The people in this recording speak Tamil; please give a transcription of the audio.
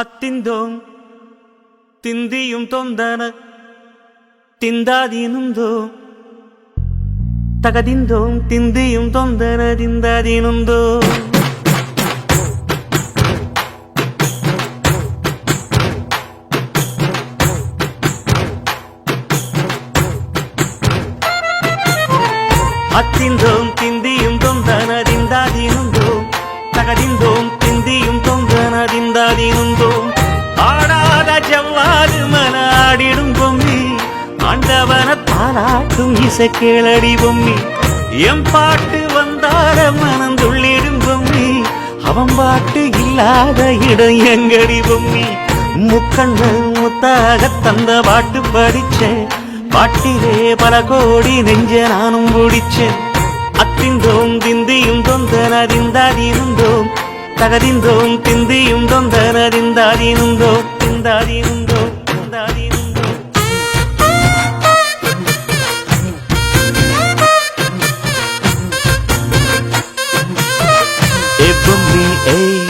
அத்திந்தோம். திந்தியும் தொந்தன. திந்தாதீனுந்தோம் தகதிந்தோம் திந்தியும் தொந்தன திந்தாதீனுந்தோ அத்திந்தோம் திந்தி தகதிந்தோம் திந்தியும் தொங்கனதிந்தாதினுந்தோம் ஆடாத ஜவ்வாது மனாடிடும் பொம்மி ஆண்டவன பாராட்டும் இசை கேளடி பொம்மி. எம் பாட்டு வந்தார மனந்துள்ளிடும் பொம்மி அவன் பாட்டு இல்லாத இடம் எங்கடி பொம்மி. முக்கண்ணு முத்தாக தந்த பாட்டு படிச்சேன் பாட்டிலே பல கோடி நெஞ்ச நானும் பிடிச்சேன் அத்திந்தோம் திந்தியும் തകതിന്തോം തിന്തിയുണ്ടോം തകതിന്താതിനുണ്ടോ തിന്താതിനുണ്ടോ തിന്താതിനുണ്ടോ എബും നീ ഏയ്